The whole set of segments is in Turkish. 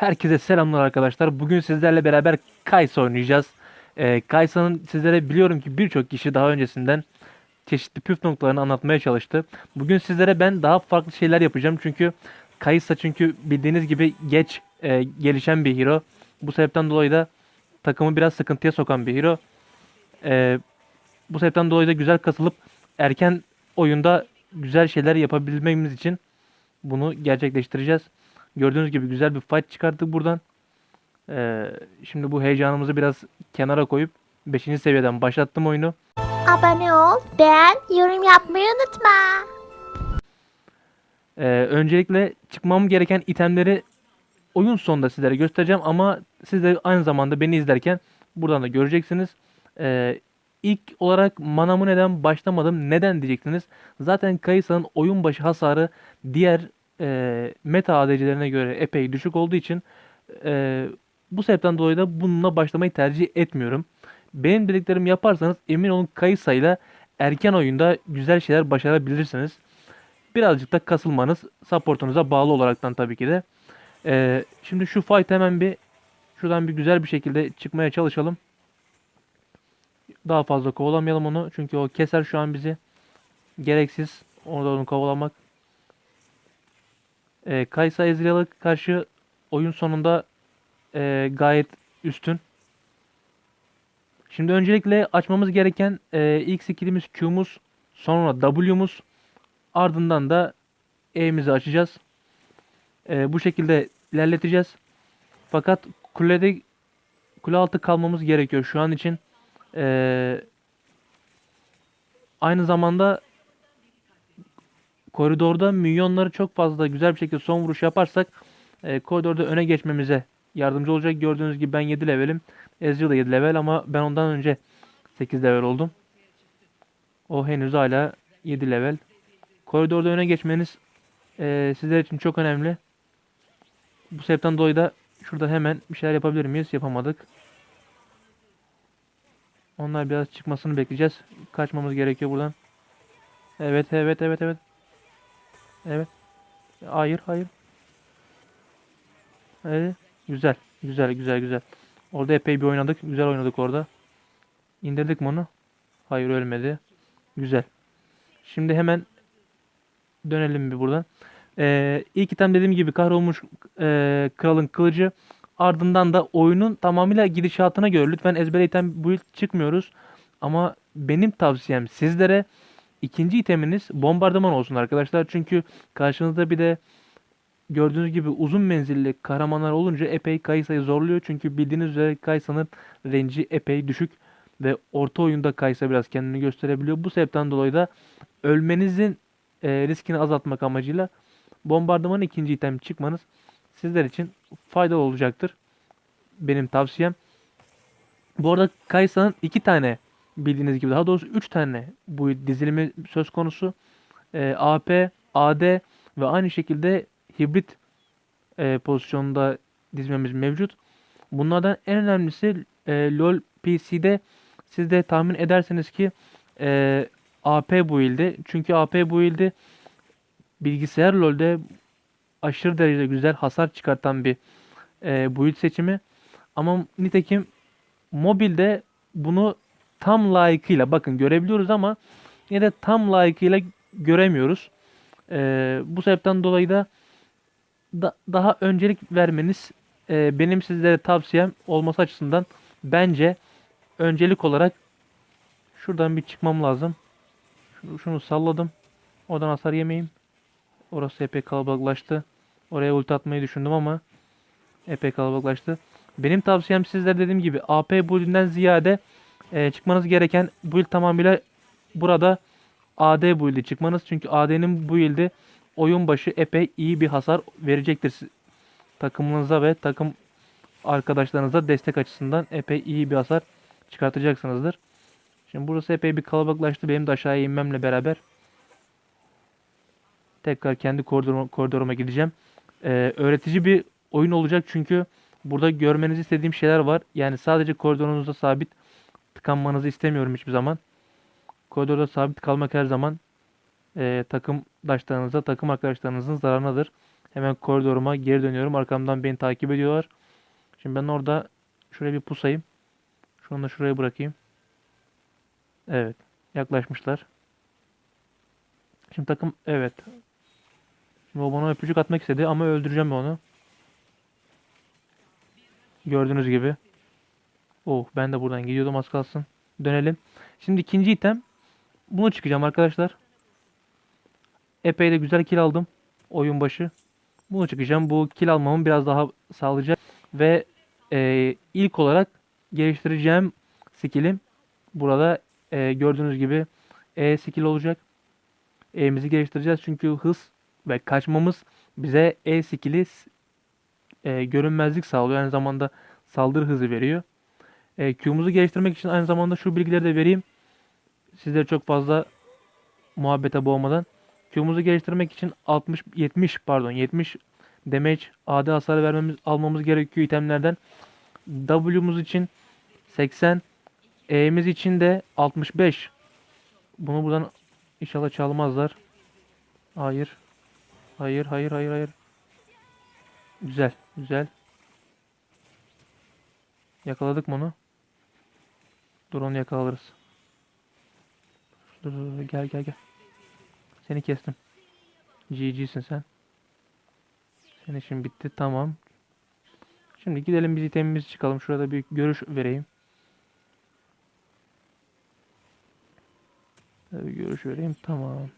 Herkese selamlar arkadaşlar. Bugün sizlerle beraber Kaysa oynayacağız. Ee, Kaysa'nın sizlere biliyorum ki birçok kişi daha öncesinden çeşitli püf noktalarını anlatmaya çalıştı. Bugün sizlere ben daha farklı şeyler yapacağım. Çünkü Kaysa çünkü bildiğiniz gibi geç e, gelişen bir hero. Bu sebepten dolayı da takımı biraz sıkıntıya sokan bir hero. Ee, bu sebepten dolayı da güzel kasılıp erken oyunda güzel şeyler yapabilmemiz için bunu gerçekleştireceğiz. Gördüğünüz gibi güzel bir fight çıkarttık buradan. Ee, şimdi bu heyecanımızı biraz kenara koyup 5. seviyeden başlattım oyunu. Abone ol, beğen, yorum yapmayı unutma. Ee, öncelikle çıkmam gereken itemleri oyun sonunda sizlere göstereceğim ama siz de aynı zamanda beni izlerken buradan da göreceksiniz. Ee, ilk olarak manamı neden başlamadım neden diyeceksiniz. Zaten Kayısa'nın oyun başı hasarı diğer e, meta ADC'lerine göre epey düşük olduğu için e, bu sebepten dolayı da bununla başlamayı tercih etmiyorum. Benim dediklerimi yaparsanız emin olun Kayısa ile erken oyunda güzel şeyler başarabilirsiniz. Birazcık da kasılmanız supportunuza bağlı olaraktan tabii ki de. Ee, şimdi şu fight hemen bir şuradan bir güzel bir şekilde çıkmaya çalışalım. Daha fazla kovalamayalım onu. Çünkü o keser şu an bizi. Gereksiz. Orada onu kovalamak. Ee, Kaysa Ezreal'a karşı oyun sonunda e, gayet üstün. Şimdi öncelikle açmamız gereken e, ilk skillimiz Q'muz. Sonra W'muz. Ardından da E'mizi açacağız. E, bu şekilde ilerleteceğiz. Fakat kulede kule altı kalmamız gerekiyor şu an için. E, aynı zamanda koridorda milyonları çok fazla güzel bir şekilde son vuruş yaparsak e, koridorda öne geçmemize yardımcı olacak. Gördüğünüz gibi ben 7 levelim. Ezreal da 7 level ama ben ondan önce 8 level oldum. O henüz hala 7 level. Koridorda öne geçmeniz e, sizler için çok önemli. Bu sebepten dolayı da şurada hemen bir şeyler yapabilir miyiz? Yapamadık. Onlar biraz çıkmasını bekleyeceğiz. Kaçmamız gerekiyor buradan. Evet, evet, evet, evet. Evet. Hayır, hayır. Evet. Güzel. Güzel, güzel, güzel. Orada epey bir oynadık. Güzel oynadık orada. İndirdik mi onu? Hayır ölmedi. Güzel. Şimdi hemen dönelim bir buradan. Ee, ilk item dediğim gibi kahrolmuş e, kralın kılıcı. Ardından da oyunun tamamıyla gidişatına göre lütfen ezbere item build çıkmıyoruz. Ama benim tavsiyem sizlere ikinci iteminiz bombardıman olsun arkadaşlar. Çünkü karşınızda bir de gördüğünüz gibi uzun menzilli kahramanlar olunca epey Kaysa'yı zorluyor. Çünkü bildiğiniz üzere Kaysa'nın range'i epey düşük ve orta oyunda Kaysa biraz kendini gösterebiliyor. Bu sebepten dolayı da ölmenizin e, riskini azaltmak amacıyla bombardıman ikinci item çıkmanız sizler için faydalı olacaktır. Benim tavsiyem. Bu arada Kaysa'nın iki tane bildiğiniz gibi daha doğrusu üç tane bu dizilimi söz konusu. E, AP, AD ve aynı şekilde hibrit e, pozisyonunda dizmemiz mevcut. Bunlardan en önemlisi e, LoL PC'de siz de tahmin edersiniz ki e, AP build'i. Çünkü AP build'i bilgisayar LoL'de aşırı derecede güzel hasar çıkartan bir e, build seçimi. Ama nitekim mobilde bunu tam layıkıyla bakın görebiliyoruz ama yine de tam layıkıyla göremiyoruz. E, bu sebepten dolayı da, da daha öncelik vermeniz e, benim sizlere tavsiyem olması açısından bence öncelik olarak şuradan bir çıkmam lazım. Şunu, şunu salladım. Oradan hasar yemeyeyim. Orası epey kalabalıklaştı. Oraya ulti atmayı düşündüm ama epey kalabalıklaştı. Benim tavsiyem sizlere dediğim gibi AP build'inden ziyade e, çıkmanız gereken build tamamıyla burada AD build'i çıkmanız. Çünkü AD'nin build'i oyun başı epey iyi bir hasar verecektir takımınıza ve takım arkadaşlarınıza destek açısından epey iyi bir hasar çıkartacaksınızdır. Şimdi burası epey bir kalabalıklaştı. Benim de aşağıya inmemle beraber tekrar kendi koridoruma, koridoruma gideceğim. Ee, öğretici bir oyun olacak çünkü burada görmenizi istediğim şeyler var. Yani sadece koridorunuzda sabit tıkanmanızı istemiyorum hiçbir zaman. Koridorda sabit kalmak her zaman e, takımdaşlarınıza, takım arkadaşlarınızın zararınadır. Hemen koridoruma geri dönüyorum. Arkamdan beni takip ediyorlar. Şimdi ben orada şuraya bir pusayım. Şunu da şuraya bırakayım. Evet. Yaklaşmışlar. Şimdi takım evet. Şimdi o bana öpücük atmak istedi ama öldüreceğim onu. Gördüğünüz gibi. Oh ben de buradan gidiyordum az kalsın. Dönelim. Şimdi ikinci item. Bunu çıkacağım arkadaşlar. Epey de güzel kill aldım. Oyun başı. Bunu çıkacağım. Bu kill almamı biraz daha sağlayacak. Ve e, ilk olarak geliştireceğim skillim burada e, gördüğünüz gibi E skill olacak. E'mizi geliştireceğiz çünkü hız ve kaçmamız bize E skill'i e, görünmezlik sağlıyor. Aynı zamanda saldırı hızı veriyor. E, Q'muzu geliştirmek için aynı zamanda şu bilgileri de vereyim. Sizleri çok fazla muhabbete boğmadan. Q'muzu geliştirmek için 60 70 pardon 70 damage AD hasar vermemiz almamız gerekiyor itemlerden. W'muz için 80 E'miz için de 65. Bunu buradan inşallah çalmazlar. Hayır. Hayır, hayır, hayır, hayır. Güzel, güzel. Yakaladık onu? Dur yakalarız. Dur, gel gel gel. Seni kestim. GG'sin sen. Senin işin bitti. Tamam. Şimdi gidelim biz itemimizi çıkalım. Şurada bir görüş vereyim. Bir görüş vereyim. Tamam.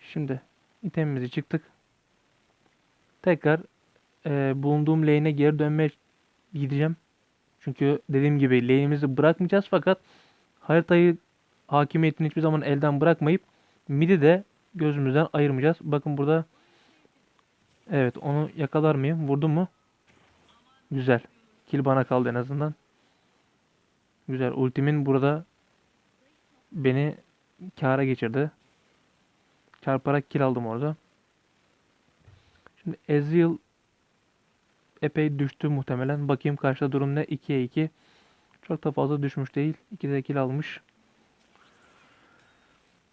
Şimdi itemimizi çıktık. Tekrar e, bulunduğum lane'e geri dönmeye gideceğim. Çünkü dediğim gibi lane'imizi bırakmayacağız fakat haritayı hakimiyetini hiçbir zaman elden bırakmayıp midi de gözümüzden ayırmayacağız. Bakın burada evet onu yakalar mıyım? Vurdu mu? Güzel. Kill bana kaldı en azından. Güzel. Ultimin burada beni kâra geçirdi. Çarparak kill aldım orada. Şimdi Ezreal epey düştü muhtemelen. Bakayım karşıda durum ne? 2'ye 2. Çok da fazla düşmüş değil. 2'de kill almış.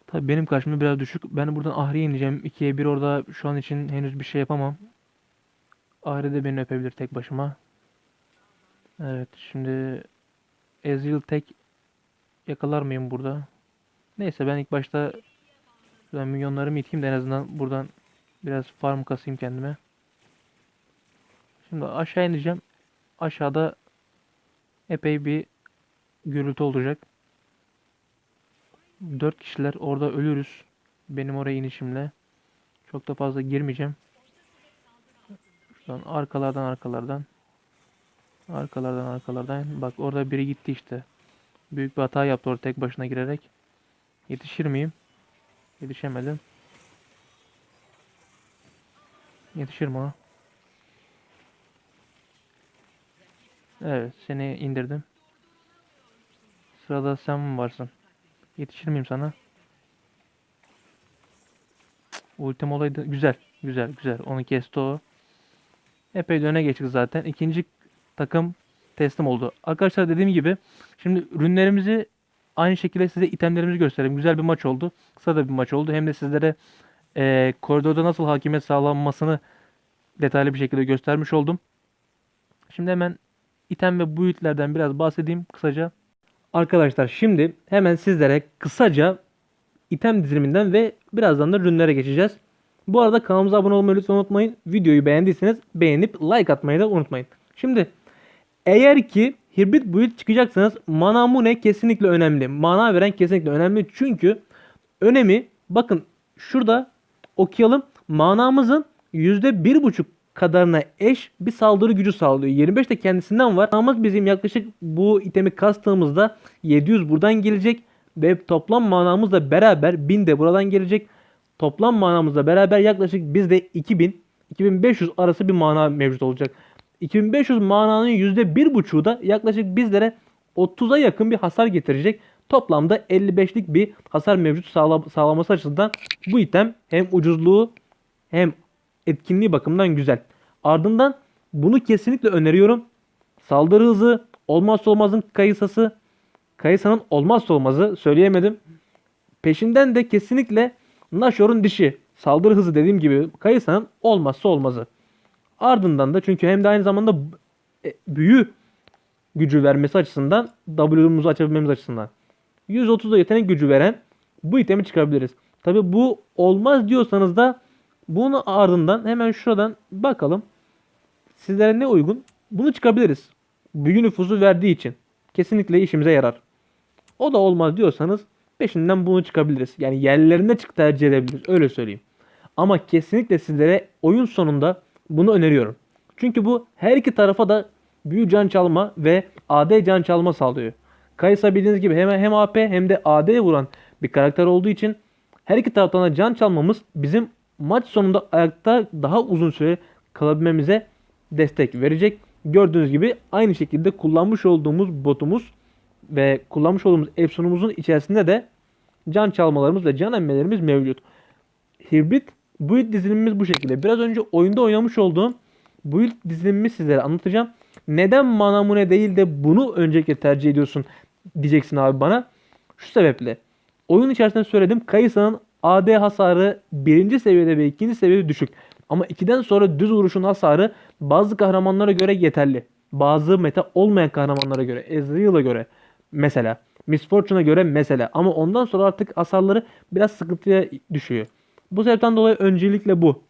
Tabii benim karşımda biraz düşük. Ben buradan Ahri'ye ineceğim. 2'ye 1 orada şu an için henüz bir şey yapamam. Ahri de beni öpebilir tek başıma. Evet şimdi Ezreal tek yakalar mıyım burada? Neyse ben ilk başta ben milyonlarımı iteyim de en azından buradan biraz farm kasayım kendime. Şimdi aşağı ineceğim. Aşağıda epey bir gürültü olacak. Dört kişiler orada ölürüz. Benim oraya inişimle. Çok da fazla girmeyeceğim. Şuradan arkalardan arkalardan. Arkalardan arkalardan. Bak orada biri gitti işte. Büyük bir hata yaptı orada tek başına girerek. Yetişir miyim? Yetişemedim. Yetişir mi o? Evet, seni indirdim. Sırada sen mi varsın? Yetişir miyim sana? Cık, Ultim olaydı. Güzel, güzel, güzel. Onu kesti o. Epey de öne geçtik zaten. İkinci takım teslim oldu. Arkadaşlar dediğim gibi şimdi ürünlerimizi aynı şekilde size itemlerimizi göstereyim. Güzel bir maç oldu. Kısa da bir maç oldu. Hem de sizlere eee, koridorda nasıl hakimiyet sağlanmasını detaylı bir şekilde göstermiş oldum. Şimdi hemen item ve build'lerden biraz bahsedeyim kısaca. Arkadaşlar şimdi hemen sizlere kısaca item diziliminden ve birazdan da ürünlere geçeceğiz. Bu arada kanalımıza abone olmayı lütfen unutmayın. Videoyu beğendiyseniz beğenip like atmayı da unutmayın. Şimdi eğer ki hibrit build çıkacaksanız mana mune kesinlikle önemli. Mana veren kesinlikle önemli. Çünkü önemi bakın şurada okuyalım. Manamızın %1.5 kadarına eş bir saldırı gücü sağlıyor. 25 de kendisinden var. Manamız bizim yaklaşık bu itemi kastığımızda 700 buradan gelecek ve toplam manamızla beraber 1000 de buradan gelecek. Toplam manamızla beraber yaklaşık bizde 2000 2500 arası bir mana mevcut olacak. 2500 mananın %1.5'u da yaklaşık bizlere 30'a yakın bir hasar getirecek. Toplamda 55'lik bir hasar mevcut sağla- sağlaması açısından bu item hem ucuzluğu hem etkinliği bakımından güzel. Ardından bunu kesinlikle öneriyorum. Saldırı hızı olmazsa olmazın kayısası. Kayısanın olmazsa olmazı söyleyemedim. Peşinden de kesinlikle Nashor'un dişi. saldırı hızı dediğim gibi Kayısa'nın olmazsa olmazı. Ardından da çünkü hem de aynı zamanda e, büyü gücü vermesi açısından W'muzu açabilmemiz açısından. 130'da yetenek gücü veren bu itemi çıkabiliriz. Tabi bu olmaz diyorsanız da bunun ardından hemen şuradan bakalım. Sizlere ne uygun? Bunu çıkabiliriz. Büyü nüfusu verdiği için. Kesinlikle işimize yarar. O da olmaz diyorsanız peşinden bunu çıkabiliriz. Yani yerlerine çık tercih edebiliriz. Öyle söyleyeyim. Ama kesinlikle sizlere oyun sonunda bunu öneriyorum. Çünkü bu her iki tarafa da büyü can çalma ve AD can çalma sağlıyor. Kaysa bildiğiniz gibi hem, hem AP hem de AD vuran bir karakter olduğu için her iki taraftan da can çalmamız bizim maç sonunda ayakta daha uzun süre kalabilmemize destek verecek. Gördüğünüz gibi aynı şekilde kullanmış olduğumuz botumuz ve kullanmış olduğumuz Epson'umuzun içerisinde de can çalmalarımız ve can emmelerimiz mevcut. Hibrit build dizilimimiz bu şekilde. Biraz önce oyunda oynamış olduğum build dizilimimi sizlere anlatacağım. Neden Manamune değil de bunu öncelikle tercih ediyorsun diyeceksin abi bana. Şu sebeple. Oyun içerisinde söyledim. Kayısa'nın AD hasarı birinci seviyede ve ikinci seviyede düşük. Ama 2'den sonra düz vuruşun hasarı bazı kahramanlara göre yeterli. Bazı meta olmayan kahramanlara göre, Ezreal'a göre mesela. Miss Fortune'a göre mesela. Ama ondan sonra artık hasarları biraz sıkıntıya düşüyor. Bu sebepten dolayı öncelikle bu.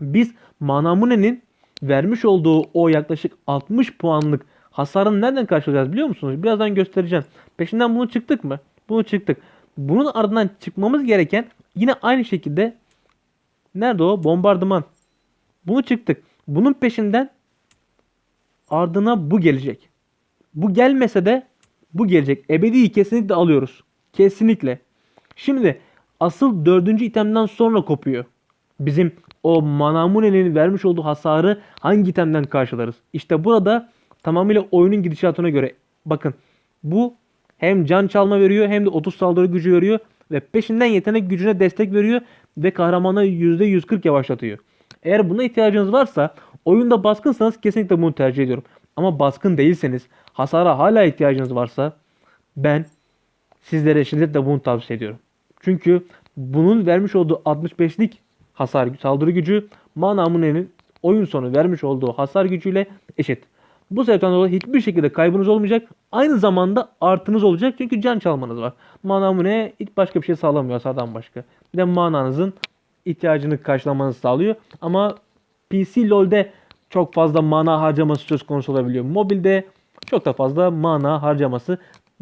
Biz Manamune'nin vermiş olduğu o yaklaşık 60 puanlık hasarını nereden karşılayacağız biliyor musunuz? Birazdan göstereceğim. Peşinden bunu çıktık mı? Bunu çıktık. Bunun ardından çıkmamız gereken yine aynı şekilde nerede o? Bombardıman. Bunu çıktık. Bunun peşinden ardına bu gelecek. Bu gelmese de bu gelecek. Ebedi'yi kesinlikle alıyoruz. Kesinlikle. Şimdi asıl dördüncü itemden sonra kopuyor. Bizim o Manamune'nin vermiş olduğu hasarı hangi itemden karşılarız? İşte burada tamamıyla oyunun gidişatına göre bakın bu hem can çalma veriyor hem de 30 saldırı gücü veriyor ve peşinden yetenek gücüne destek veriyor ve kahramanı %140 yavaşlatıyor. Eğer buna ihtiyacınız varsa oyunda baskınsanız kesinlikle bunu tercih ediyorum. Ama baskın değilseniz hasara hala ihtiyacınız varsa ben sizlere şiddetle bunu tavsiye ediyorum. Çünkü bunun vermiş olduğu 65'lik hasar saldırı gücü Manamune'nin oyun sonu vermiş olduğu hasar gücüyle eşit. Bu sebepten dolayı hiçbir şekilde kaybınız olmayacak. Aynı zamanda artınız olacak çünkü can çalmanız var. Manamune hiç başka bir şey sağlamıyor hasardan başka. Bir de mananızın ihtiyacını karşılamanızı sağlıyor. Ama PC LoL'de çok fazla mana harcaması söz konusu olabiliyor. Mobilde çok da fazla mana harcaması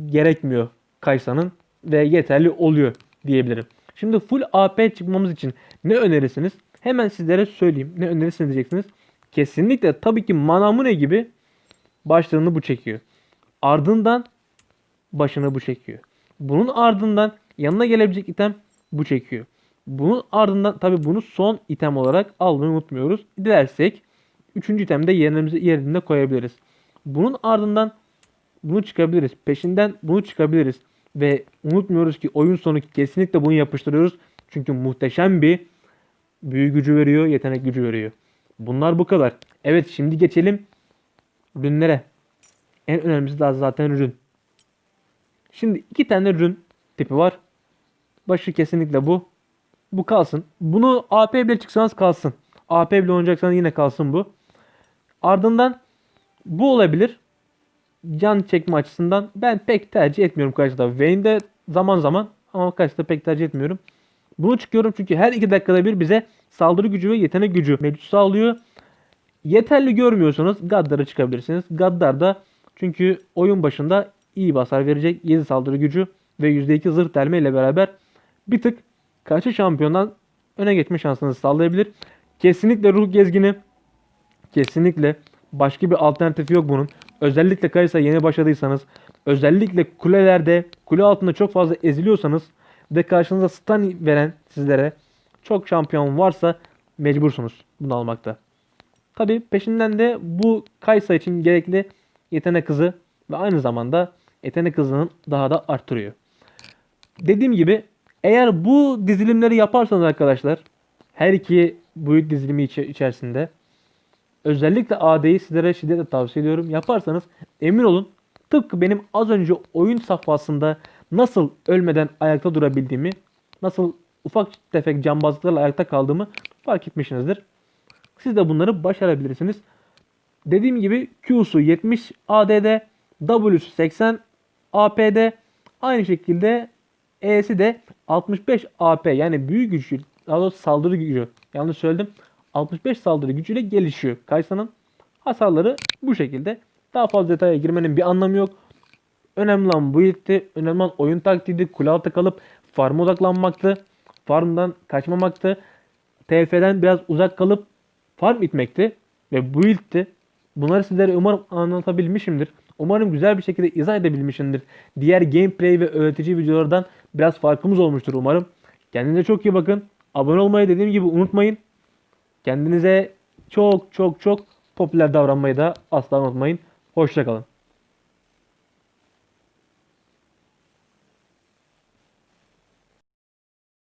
gerekmiyor Kaysa'nın ve yeterli oluyor diyebilirim. Şimdi full AP çıkmamız için ne önerirsiniz? Hemen sizlere söyleyeyim. Ne önerirsiniz diyeceksiniz. Kesinlikle tabii ki Manamune gibi başlarını bu çekiyor. Ardından başını bu çekiyor. Bunun ardından yanına gelebilecek item bu çekiyor. Bunun ardından tabi bunu son item olarak almayı unutmuyoruz. Dilersek 3. itemde yerimize yerine koyabiliriz. Bunun ardından bunu çıkabiliriz. Peşinden bunu çıkabiliriz. Ve unutmuyoruz ki oyun sonu kesinlikle bunu yapıştırıyoruz. Çünkü muhteşem bir büyü gücü veriyor, yetenek gücü veriyor. Bunlar bu kadar. Evet şimdi geçelim ürünlere. En önemlisi daha zaten ürün. Şimdi iki tane ürün tipi var. Başı kesinlikle bu. Bu kalsın. Bunu AP bile çıksanız kalsın. AP bile oynayacaksanız yine kalsın bu. Ardından bu olabilir. Can çekme açısından ben pek tercih etmiyorum karşıda. Vayne'de zaman zaman ama karşıda pek tercih etmiyorum. Bunu çıkıyorum çünkü her iki dakikada bir bize saldırı gücü ve yetenek gücü mevcut sağlıyor. Yeterli görmüyorsanız Gaddar'a çıkabilirsiniz. Gaddar da çünkü oyun başında iyi basar verecek 7 saldırı gücü ve %2 zırh delme ile beraber bir tık karşı şampiyondan öne geçme şansınızı sağlayabilir. Kesinlikle ruh gezgini. Kesinlikle başka bir alternatifi yok bunun. Özellikle Kaysa yeni başladıysanız, özellikle kulelerde, kule altında çok fazla eziliyorsanız ve karşınıza stun veren sizlere çok şampiyon varsa mecbursunuz bunu almakta. Tabi peşinden de bu Kaysa için gerekli yetenek hızı ve aynı zamanda yetenek hızının daha da arttırıyor. Dediğim gibi eğer bu dizilimleri yaparsanız arkadaşlar her iki boyut dizilimi içi- içerisinde özellikle AD'yi sizlere şiddetle tavsiye ediyorum. Yaparsanız emin olun tıpkı benim az önce oyun safhasında nasıl ölmeden ayakta durabildiğimi, nasıl ufak tefek cambazlıklarla ayakta kaldığımı fark etmişsinizdir. Siz de bunları başarabilirsiniz. Dediğim gibi Q'su 70 AD'de, W'su 80 AP'de, aynı şekilde E'si de 65 AP yani büyük gücü, daha doğrusu saldırı gücü. Yanlış söyledim. 65 saldırı gücüyle gelişiyor. Kaysa'nın hasarları bu şekilde. Daha fazla detaya girmenin bir anlamı yok. Önemli olan bu ilkti. Önemli olan oyun taktiğiydi. Kule altı kalıp farma odaklanmaktı. Farmdan kaçmamaktı. TF'den biraz uzak kalıp farm itmekti. Ve bu ilkti. Bunları sizlere umarım anlatabilmişimdir. Umarım güzel bir şekilde izah edebilmişimdir. Diğer gameplay ve öğretici videolardan biraz farkımız olmuştur umarım. Kendinize çok iyi bakın. Abone olmayı dediğim gibi unutmayın. Kendinize çok çok çok popüler davranmayı da asla unutmayın. Hoşçakalın.